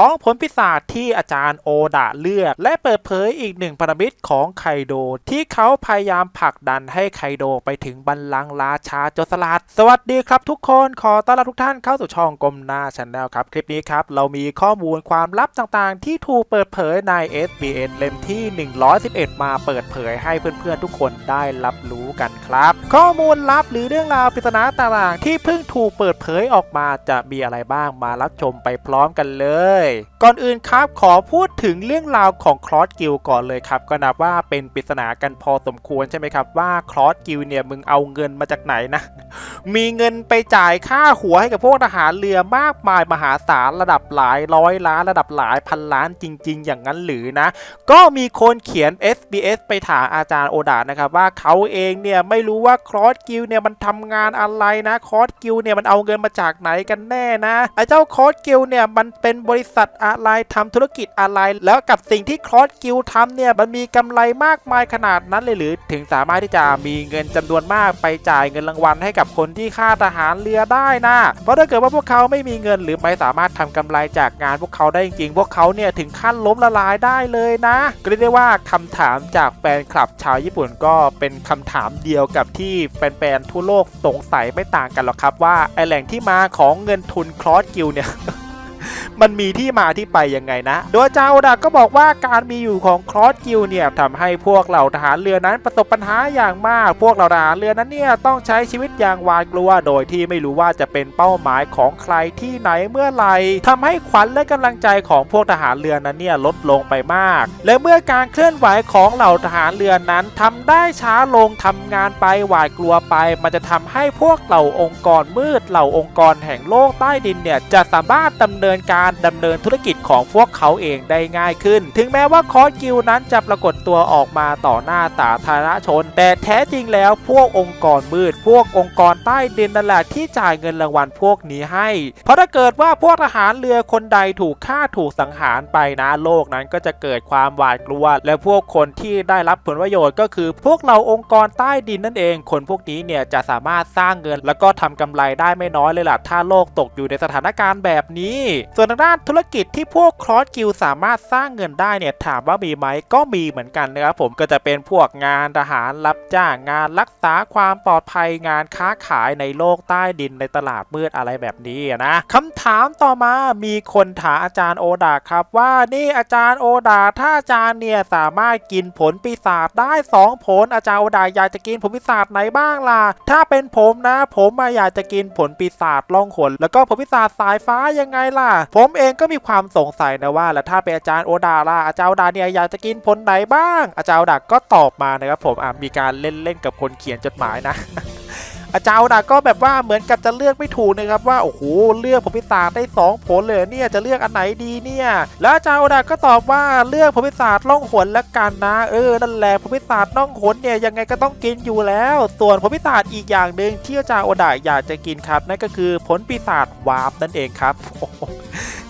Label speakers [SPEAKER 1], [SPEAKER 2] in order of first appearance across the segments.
[SPEAKER 1] 2. ผลพิศาจที่อาจารย์โอดะเลือก และเปิดเผยอีกหนึ่งพันธมิตรของไคโด ที่เขาพยายามผลักดันให้ไคโดไปถึงบัลลังก์ราชาโจรสลัด สวัสดีครับทุกคนขอต้อนรับทุกท่านเข้าสู่ช่องกลมหน้าช n แนลครับ คลิปนี้ครับ เรามีข้อมูลความลับต่างๆ ที่ถูกเปิดเผยใน SBN เล่มที่ 111 มาเปิดเผยให้เพื่อนๆทุกคนได้รับรู้กันครับ ข้อมูลลับหรือเรื่องราวปริศนาต่างๆ ที่เพิ่งถูกเปิดเผยออกมาจะมีอะไรบ้างมารับชมไปพร้อมกันเลยก่อนอื่นครับขอพูดถึงเรื่องราวของคลอสกิลก่อนเลยครับ ก็นับว่าเป็นปริศนากันพอสมควรใช่ไหมครับว่าคลอสกิลเนี่ยมึงเอาเงินมาจากไหนนะ มีเงินไปจ่ายค่าหัวให้กับพวกทหารเรือมากมายมหาศาลระดับหลายร้อยล้านระดับหลายพันล้านจริง ๆ อย่างนั้นหรือนะ ก็มีคนเขียน SBS ไปถามอาจารย์โอดานะครับว่าเขาเองเนี่ยไม่รู้ว่าคลอสกิลเนี่ยมันทำงานอะไรนะคลอสกิลเนี่ยมันเอาเงินมาจากไหนกันแน่นะไอ้เจ้าคลอสกิลเนี่ยมันเป็นบริษัทอะไรทำธุรกิจอะไร แล้วกับสิ่งที่คลอสกิลทำเนี่ยมันมีกำไรมากมายขนาดนั้นเลยหรือ ถึงสามารถที่จะมีเงินจำนวนมากไปจ่ายเงินรางวัลให้กับคนที่ฆ่าทหารเรือได้นะเพราะถ้าเกิดว่าพวกเขาไม่มีเงินหรือไม่สามารถทำกำไรจากงานพวกเขาได้จริงๆ พวกเขาเนี่ยถึงขั้นล้มละลายได้เลยนะก็เรียกได้ว่าคำถามจากแฟนคลับชาวญี่ปุ่นก็เป็นคำถามเดียวกับที่แฟนๆทั่วโลกสงสัยไม่ต่างกันหรอกครับว่าไอแหล่งที่มาของเงินทุนคลอสกิลเนี่ย มันมีที่มาที่ไปยังไงนะ โดยเจ้าดาก็บอกว่าการมีอยู่ของคลอสกิลเนี่ยทำให้พวกเหล่าทหารเรือนั้นประสบปัญหาอย่างมาก พวกเหล่าทหารเรือนั้นเนี่ยต้องใช้ชีวิตอย่างหวาดกลัว โดยที่ไม่รู้ว่าจะเป็นเป้าหมายของใครที่ไหนเมื่อไหร่ทำให้ขวัญและกำลังใจของพวกทหารเรือนั้นเนี่ยลดลงไปมาก และเมื่อการเคลื่อนไหวของเหล่าทหารเรือนั้นทำได้ช้าลงทำงานไปหวาดกลัวไป มันจะทำให้พวกเหล่าองค์กรมืดเหล่าองค์กรแห่งโลกใต้ดินเนี่ยจะสามารถดำเนินการดำเนินธุรกิจของพวกเขาเองได้ง่ายขึ้น ถึงแม้ว่าคอสกิลนั้นจะปรากฏตัวออกมาต่อหน้าสาธารณชน แต่แท้จริงแล้วพวกองค์กรมืด พวกองค์กรใต้ดินนั่นแหละที่จ่ายเงินรางวัลพวกนี้ให้ เพราะถ้าเกิดว่าพวกทหารเรือคนใดถูกฆ่าถูกสังหารไปนะโลกนั้นก็จะเกิดความหวาดกลัว และพวกคนที่ได้รับผลประโยชน์ก็คือ พวกเราองค์กรใต้ดินนั่นเอง คนพวกนี้เนี่ยจะสามารถสร้างเงิน แล้วก็ทำกำไรได้ไม่น้อยเลยล่ะถ้าโลกตกอยู่ในสถานการณ์แบบนี้ ส่วนางด้านธุรกิจที่พวกคลอสกิลสามารถสร้างเงินได้เนี่ยถามว่ามีไหมก็มีเหมือนกันนะครับผมก็จะเป็นพวกงานทหารรับจ้างงานรักษาความปลอดภัยงานค้าขายในโลกใต้ดินในตลาดมืดอะไรแบบนี้นะคำถามต่อมามีคนถามอาจารย์โอดาครับว่านี่อาจารย์โอดาถ้าอาจารย์เนี่ยสามารถกินผลปีศาจได้ 2 ผลอาจารย์โอดาอยากจะกินผลปีศาจไหนบ้างล่ะถ้าเป็นผมนะ ผมมาอยากจะกินผลปีศาจล่องหนแล้วก็ผลปีศาจสายฟ้ายังไงล่ะผมมเองก็มีความสงสัยนะว่า แล้วถ้าเป็นอาจารย์โอดาล่ะอาจารย์โอดาเนี่ยอยากจะกินผลไหนบ้าง อาจารย์โอดาก็ตอบมานะครับผมอะมีการเล่นเล่นกับคนเขียนจดหมายนะ อาจารย์โอดาก็แบบว่าเหมือนกับจะเลือกไม่ถูกนะครับว่าโอ้โหเลือกผลพิศาจได้ 2 ผลเลยเนี่ยจะเลือกอันไหนดีเนี่ย แล้วอาจารย์โอดาก็ตอบว่าเลือกผลพิศาจล่องหนละกันนะ เออนั่นแหละผลพิศาจล่องหนเนี่ยยังไงก็ต้องกินอยู่แล้ว ส่วนผลพิศาจอีกอย่างหนึ่งที่อาจารย์โอดาอยากจะกินครับนั่นก็คือผลปีศาจวาร์ปนั่นเองครับ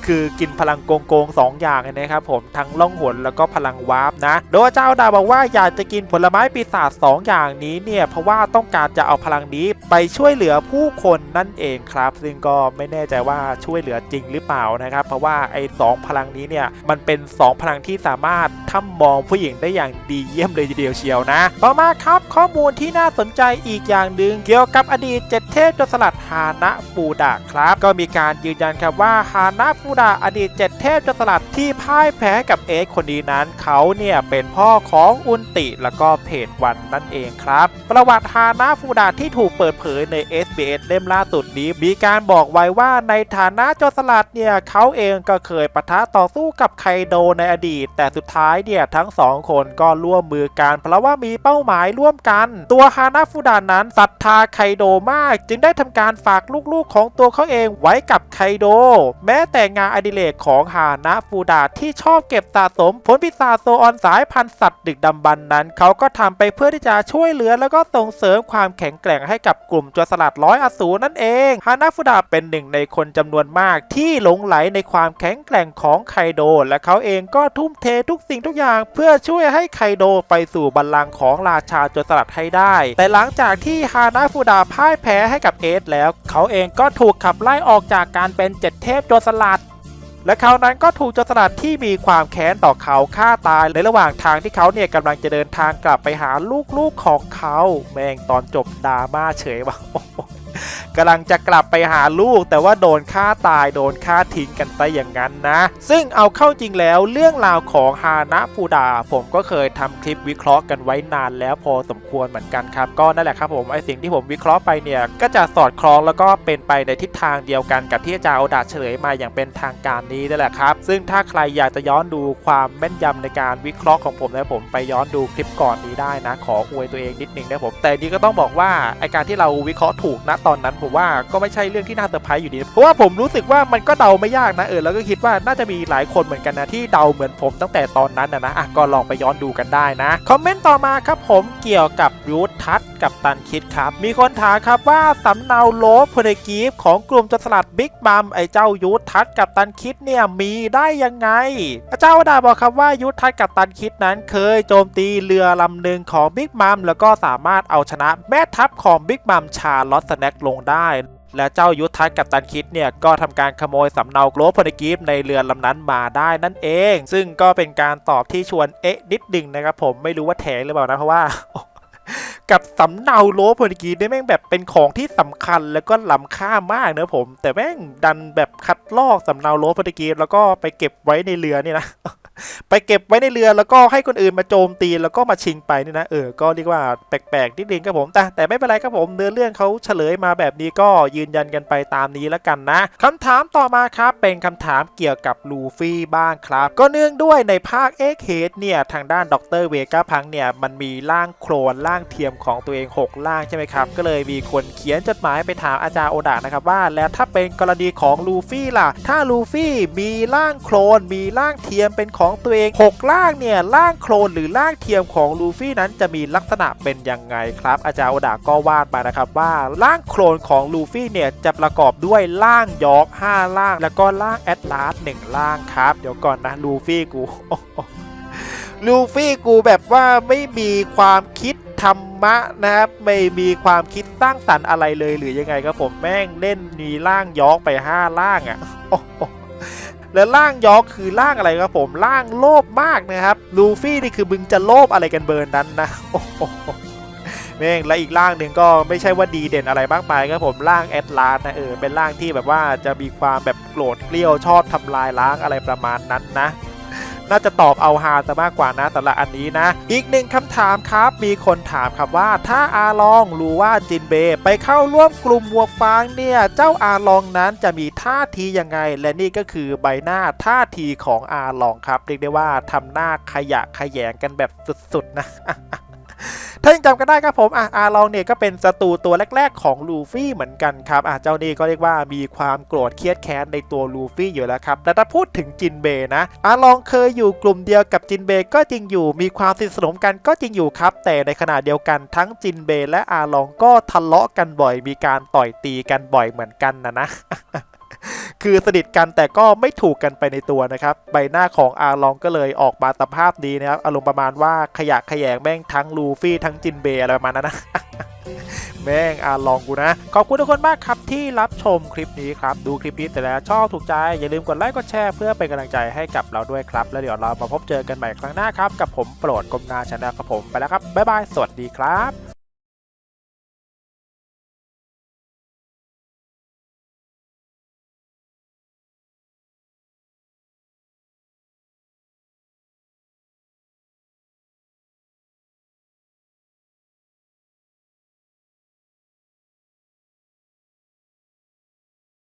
[SPEAKER 1] คือกินพลังโกงโกงๆสองอย่างนะครับผมทั้งล่องหนแล้วก็พลังวาร์ปนะโดยอาจาดาบอกว่าอยากจะกินผลไม้ปีศาจสองอย่างนี้เนี่ยเพราะว่าต้องการจะเอาพลังนี้ไปช่วยเหลือผู้คนนั่นเองครับ ซึ่งก็ไม่แน่ใจว่าช่วยเหลือจริงหรือเปล่านะครับเพราะว่าไอ้สองพลังนี้เนี่ยมันเป็น 2 พลังที่สามารถทำมองผู้หญิงได้อย่างดีเยี่ยมเลยทีเดียวเชียวนะ ต่อมาครับข้อมูลที่น่าสนใจอีกอย่างหนึ่งเกี่ยวกับอดีตเจ็ดเทพจรสลัดฮานะฟูดะครับ ก็มีการยืนยันครับว่าฮานะปูฟูดะอดีตเจ็ดเทพโจรสลัดที่พ่ายแพ้กับเอ็กคนนี้นั้น เขาเนี่ยเป็นพ่อของอุนติแล้วก็เพจวันนั่นเองครับ ประวัติฮานะฟูดะที่ถูกเปิดเผยใน SBS เล่มล่าสุดนี้ มีการบอกไว้ว่าในฐานะโจรสลัดเนี่ยเขาเองก็เคยปะทะต่อสู้กับไคโดในอดีต แต่สุดท้ายเนี่ยทั้งสองคนก็ร่วมมือกันเพราะว่ามีเป้าหมายร่วมกัน ตัวฮานะฟูดานั้นศรัทธาไคโดมาก จึงได้ทำการฝากลูกๆของตัวเขาเองไว้กับไคโด แม้แต่งานอดิเรกของฮานะฟูดาที่ชอบเก็บสะสมผลพิศาโซออนสายพันธุ์สัตว์ดึกดำบรรพ์นั้น เขาก็ทำไปเพื่อที่จะช่วยเหลือ แล้วก็ส่งเสริมความแข็งแกร่งให้กับกลุ่มโจรสลัดร้อยอสูรนั่นเองฮานะฟูดาเป็นหนึ่งในคนจำนวนมากที่หลงไหลในความแข็งแกร่งของไคโด และเขาเองก็ทุ่มเททุกสิ่งทุกอย่าง เพื่อช่วยให้ไคโดไปสู่บัลลังก์ของราชาโจรสลัดให้ได้ แต่หลังจากที่ฮานะฟูดาพ่ายแพ้ให้กับเอสแล้ว เขาเองก็ถูกขับไล่ออกจากการเป็นเจ็ดเทพโจรสลัด และเขานั้นก็ถูกเจรสลัดที่มีความแค้นต่อเขาฆ่าตายในระหว่างทางที่เขาเนี่ยกำลังจะเดินทางกลับไปหาลูกๆของเขา แม่งตอนจบดราม่าเฉยว่ะ กำลังจะกลับไปหาลูก แต่ว่าโดนฆ่าตายโดนฆ่าทิ้งกันไปอย่างนั้นนะ ซึ่งเอาเข้าจริงแล้วเรื่องราวของฮานะฟูดา ผมก็เคยทำคลิปวิเคราะห์กันไว้นานแล้วพอสมควรเหมือนกันครับ ก็นั่นแหละครับผมไอสิ่งที่ผมวิเคราะห์ไปเนี่ยก็จะสอดคล้องแล้วก็เป็นไปในทิศทางเดียวกันกับที่อาจารย์โอดาเฉลยมาอย่างเป็นทางการนี้นั่นแหละครับซึ่งถ้าใครอยากจะย้อนดูความแม่นยำในการวิเคราะห์ของผมนะผมไปย้อนดูคลิปก่อนนี้ได้นะ ขออวยตัวเองนิดนึงนะผมแต่นี่ก็ต้องบอกว่าไอการที่เราวิเคราะห์ถูกนะตอนนั้นผมว่าก็ไม่ใช่เรื่องที่น่าเซอร์ไพรส์อยู่ดี เพราะว่าผมรู้สึกว่ามันก็เดาไม่ยากนะเออแล้วก็คิดว่าน่าจะมีหลายคนเหมือนกันนะที่เดาเหมือนผมตั้งแต่ตอนนั้นนะนะอะก็ลองไปย้อนดูกันได้นะคอมเมนต์ต่อมาครับผมเกี่ยวกับยูททัศกับตันคิดครับ มีคนถามครับว่าสำเนาโลบพลกีฟของกลุ่มจรสลัดบิ๊กบัมไอเจ้ายูททัศกับตันคิดเนี่ยมีได้ยังไงอาจารย์วดาบอกครับว่ายูททัศกับตันคิดนั้นเคยโจมตีเรือลำหนึ่งของบิ๊กบัมแล้วก็สามารถเอาชนะแม่ทัพของบิ๊กบัมชาลอตสแน็คลงได้ และเจ้ายุทธทัศกับตันคิดเนี่ยก็ทำการขโมยสำเนาโกลบพลกิฟในเรือลำนั้นมาได้นั่นเอง ซึ่งก็เป็นการตอบที่ชวนเอ๊ะนิดดึงนะครับผมไม่รู้ว่าแถงหรือเปล่านะเพราะว่ากับสำเนาโลบพลกิฟเนี่แม่งแบบเป็นของที่สำคัญแล้วก็ล้ำค่ามากนะผม แต่แม่งดันแบบคัดลอกสำเนาโลบพลกิฟแล้วก็ไปเก็บไว้ในเรือนี่นะ ไปเก็บไว้ในเรือแล้วก็ให้คนอื่นมาโจมตีแล้วก็มาชิงไปนี่นะเออก็เรียกว่าแปลกๆนิดนึงครับผมแต่แต่ไม่เป็นไรครับผมเนื้อเรื่องเขาเฉลยมาแบบนี้ก็ยืนยันกันไปตามนี้แล้วกันนะคำถามต่อมาครับเป็นคำถามเกี่ยวกับลูฟี่บ้างครับ ก็เนื่องด้วยในภาคเอ็กเฮดเนี่ยทางด้านดรเวก้าพังเนี่ยมันมีร่างโครนร่างเทียมของตัวเอง 6 ร่างใช่ไหมครับ ก็เลยมีคนเขียนจดหมายไปถามอาจารย์โอดะนะครับว่า แล้วถ้าเป็นกรณีของลูฟี่ล่ะ ถ้าลูฟี่มีร่างโครนมีร่างเทียมเป็นของสองตัวเอง6ร่างเนี่ยร่างโครนหรือร่างเทียมของลูฟี่นั้นจะมีลักษณะเป็นยังไงครับ อาจารย์โอดะก็วาดมานะครับว่าร่างโครนของลูฟี่เนี่ยจะประกอบด้วยร่างยอก5ร่าง แล้วก็ร่างแอตลาส1ร่างครับเดี๋ยวก่อนนะลูฟี่กูลูฟี่กูแบบว่าไม่มีความคิดธรรมะนะครับไม่มีความคิดสร้างสรรค์อะไรเลยหรือยังไงครับผมแม่งเล่นมีร่างยอกไป5ร่างอะ่ะ และร่างยอกคือร่างอะไรครับผมร่างโลภมากนะครับลูฟี่นี่คือมึงจะโลภอะไรกันเบิร์นนั้นนะโอ้โหแม่งและอีกร่างหนึ่งก็ไม่ใช่ว่าดีเด่นอะไรมากมายครับผมร่างแอตลาสนะเออเป็นร่างที่แบบว่าจะมีความแบบโกรธเกลี้ยวชอบทำลายล้างอะไรประมาณนั้นนะ น่าจะตอบเอาฮาซะมากกว่านะสำหรับอันนี้นะ อีกหนึ่งคำถามครับ มีคนถามครับว่า ถ้าอาลองรู้ว่าจินเบไปเข้าร่วมกลุ่มหมวกฟางเนี่ย เจ้าอาลองนั้นจะมีท่าทียังไง และนี่ก็คือใบหน้าท่าทีของอาลองครับ เรียกได้ว่าทำหน้าขยะขยงกันแบบสุดๆนะ ถ้ายังจำกันได้ครับผมอะอาลองเนี่ยก็เป็นศัตรูตัวแรก ๆ ของลูฟี่เหมือนกันครับอะเจ้านี่ก็เรียกว่ามีความโกรธเครียดแค้นในตัวลูฟี่อยู่แล้วครับแต่ถ้าพูดถึงจินเบนะอาลองเคยอยู่กลุ่มเดียวกับจินเบก็จริงอยู่ มีความสนิทสนมกันก็จริงอยู่ครับ แต่ในขณะเดียวกันทั้งจินเบและอาลองก็ทะเลาะกันบ่อย มีการต่อยตีกันบ่อยเหมือนกันนะนะ คือสนิทกันแต่ก็ไม่ถูกกันไปในตัวนะครับ ใบหน้าของอาลองก็เลยออกมาสภาพนี้นะครับ อารมณ์ประมาณว่าขยะขยงแม่งทั้งลูฟี่ทั้งจินเบยอะไรประมาณนั้นนะแม่งอาลองกูนะ ขอบคุณทุกคนมากครับที่รับชมคลิปนี้ครับ ดูคลิปนี้แต่แล้วชอบถูกใจ อย่าลืมกดไลค์กดแชร์เพื่อเป็นกำลังใจให้กับเราด้วยครับ แล้วเดี๋ยวเรามาพบเจอกันใหม่ครั้งหน้าครับ กับผมโปรดกรมนาชาแนลครับผมไปแล้วครับบ๊ายบายสวัสดีครับ